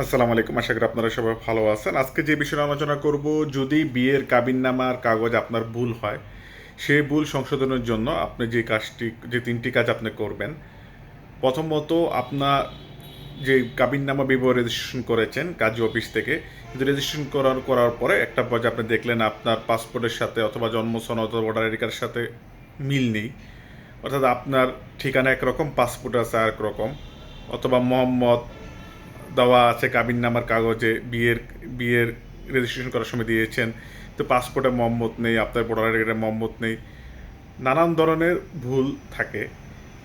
আসসালামু আলাইকুম, আশা করি আপনারা সবাই ভালো আছেন। আজকে যে বিষয়ে আলোচনা করব, যদি বিয়ের কাবিননামার কাগজ আপনার ভুল হয়, সেই ভুল সংশোধনের জন্য আপনি যে কাজটি, যে তিনটি কাজ আপনি করবেন, প্রথমত আপনার যে কাবিননামা বিবাহ রেজিস্ট্রেশন করেছেন কাজ অফিস থেকে, কিন্তু রেজিস্ট্রেশন করার করার পরে একটা পর্যায়ে আপনি দেখলেন আপনার পাসপোর্টের সাথে অথবা জন্ম সনদ অথবা ভোটার আইডি কার্ডের সাথে মিল নেই। অর্থাৎ আপনার ঠিকানা একরকম, পাসপোর্ট আছে আর রকম, অথবা মোহাম্মদ দেওয়া আছে, কাবিন নামার কাগজে বিয়ের বিয়ের রেজিস্ট্রেশন করার সময় দিয়েছেন। তো পাসপোর্টে মহম্মত নেই, আপনার ভোটার আইডি কার্ডে মহম্মত নেই। নানান ধরনের ভুল থাকে।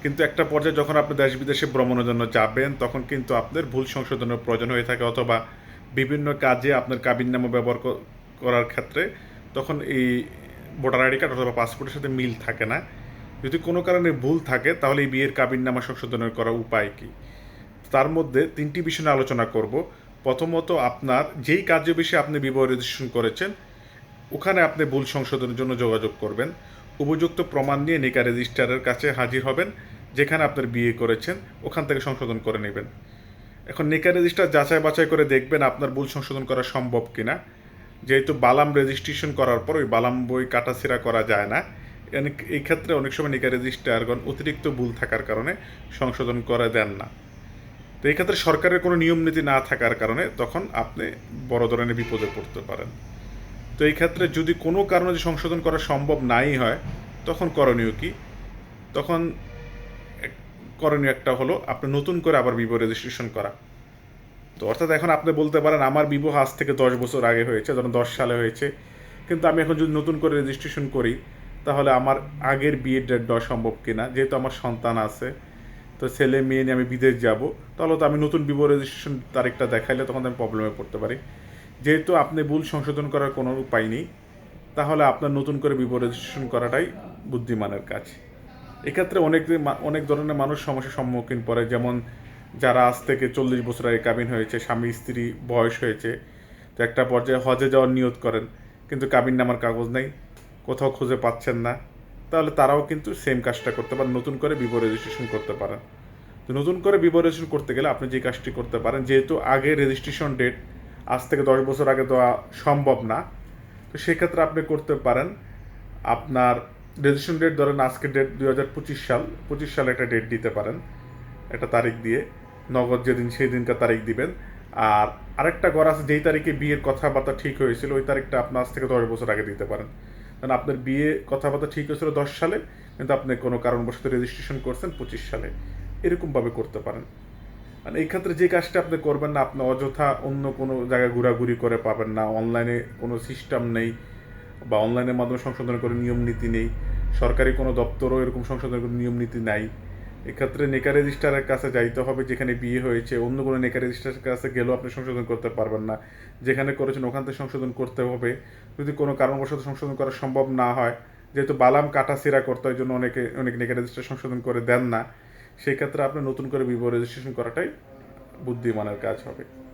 কিন্তু একটা পর্যায়ে যখন আপনি দেশ বিদেশে ভ্রমণের জন্য যাবেন, তখন কিন্তু আপনার ভুল সংশোধনের প্রয়োজন হয়ে থাকে অথবা বিভিন্ন কাজে আপনার কাবিননামা ব্যবহার করার ক্ষেত্রে তখন এই ভোটার আইডি কার্ড অথবা পাসপোর্টের সাথে মিল থাকে না। যদি কোনো কারণে ভুল থাকে, তাহলে এই বিয়ের কাবিননামা সংশোধনের করা উপায় কী? তার মধ্যে তিনটি বিষয় নিয়ে আলোচনা করব। প্রথমত আপনার যেই কার্য বিষয়ে আপনি বিবাহ রেজিস্ট্রেশন করেছেন, ওখানে আপনি ভুল সংশোধনের জন্য যোগাযোগ করবেন। উপযুক্ত প্রমাণ নিয়ে নিকা রেজিস্ট্রারের কাছে হাজির হবেন, যেখানে আপনার বিয়ে করেছেন, ওখান থেকে সংশোধন করে নেবেন। এখন নিকা রেজিস্ট্রার যাচাই বাছাই করে দেখবেন আপনার ভুল সংশোধন করা সম্ভব কিনা। যেহেতু বালাম রেজিস্ট্রেশন করার পর ওই বালাম বই কাটাছিরা করা যায় না এই ক্ষেত্রে অনেক সময় নিকা রেজিস্ট্রারগণ অতিরিক্ত ভুল থাকার কারণে সংশোধন করে দেন না। তো এই ক্ষেত্রে সরকারের কোনো নিয়ম নীতি না থাকার কারণে তখন আপনি বড় ধরনের বিপদে পড়তে পারেন। তো এই ক্ষেত্রে যদি কোনো কারণে যদি সংশোধন করা সম্ভব নাই হয়, তখন করণীয় কি? তখন করণীয় একটা হলো আপনি নতুন করে আবার বিবাহ রেজিস্ট্রেশন করা। তো অর্থাৎ এখন আপনি বলতে পারেন, আমার বিবাহ আজ থেকে দশ বছর আগে হয়েছে, ধরুন দশ সালে হয়েছে। কিন্তু আমি এখন যদি নতুন করে রেজিস্ট্রেশন করি, তাহলে আমার আগের বিয়ের ডেট দেওয়া সম্ভব কিনা? যেহেতু আমার সন্তান আছে তো ছেলে, মেয়ে নিয়ে আমি বিদেশ যাব। তাহলে তো আমি নতুন বিবাহ রেজিস্ট্রেশন তারিখটা দেখাইলে তখন আমি প্রবলেমে পড়তে পারি। যেহেতু আপনি ভুল সংশোধন করার কোনো উপায় নেই, তাহলে আপনার নতুন করে বিবাহ রেজিস্ট্রেশন করাটাই বুদ্ধিমানের কাজ। এক্ষেত্রে অনেক অনেক ধরনের মানুষ সমস্যার সম্মুখীন পড়ে। যেমন যারা আজ থেকে চল্লিশ বছর আগে কাবিন হয়েছে, স্বামী, স্ত্রী, বয়স হয়েছে। তো একটা পর্যায়ে হজে যাওয়ার নিয়ত করেন, কিন্তু কাবিন নামার কাগজ নেই। কোথাও খুঁজে পাচ্ছেন না। তাহলে তারাও কিন্তু সেম কাজটা করতে পারেন নতুন করে বিবাহ রেজিস্ট্রেশন করতে পারেন। তো নতুন করে বিবাহ রেজিস্ট্রেশন করতে গেলে আপনি যে কাজটি করতে পারেন, যেহেতু আগে রেজিস্ট্রেশন ডেট আজ থেকে দশ বছর আগে দেওয়া সম্ভব না, তো সেক্ষেত্রে আপনি করতে পারেন। আপনার রেজিস্ট্রেশন ডেট ধরেন আজকের ডেট দুই হাজার পঁচিশ সাল, পঁচিশ সালে একটা ডেট দিতে পারেন, একটা তারিখ দিয়ে, নগদ যেদিন সেই দিনকার তারিখ দিবেন। আর আরেকটা ঘর আছে, যেই তারিখে বিয়ের কথাবার্তা ঠিক হয়েছিল, ওই তারিখটা আপনার আজ থেকে দশ বছর আগে দিতে পারেন। কারণ আপনার বিয়ে কথাবার্তা ঠিক হয়েছিল দশ সালে, কিন্তু আপনি কোনো কারণবশত রেজিস্ট্রেশন করছেন পঁচিশ সালে। এরকমভাবে করতে পারেন। মানে এই ক্ষেত্রে যে কাজটা আপনি করবেন না, আপনি অযথা অন্য কোনো জায়গায় ঘোরাঘুরি করে পাবেন না। অনলাইনে কোনো সিস্টেম নেই বা অনলাইনের মাধ্যমে সংশোধন করে নিয়ম নীতি নেই। সরকারি কোনো দপ্তরও এরকম সংশোধন করে নিয়ম নীতি নাই। এক্ষেত্রে নেকা রেজিস্ট্রারের কাছে যাইতে হবে, যেখানে বিয়ে হয়েছে। অন্য কোনো নেকা রেজিস্ট্রারের কাছে গেলেও আপনি সংশোধন করতে পারবেন না। যেখানে করেছেন ওখান থেকে সংশোধন করতে হবে। যদি কোনো কারণবশত সংশোধন করা সম্ভব না হয়, যেহেতু বালাম কাটা সিরা করতে হয় জন্য অনেকে, অনেক নেকা রেজিস্ট্রার সংশোধন করে দেন না। সেই ক্ষেত্রে আপনি নতুন করে বিবাহ রেজিস্ট্রেশন করাটাই বুদ্ধিমানের কাজ হবে।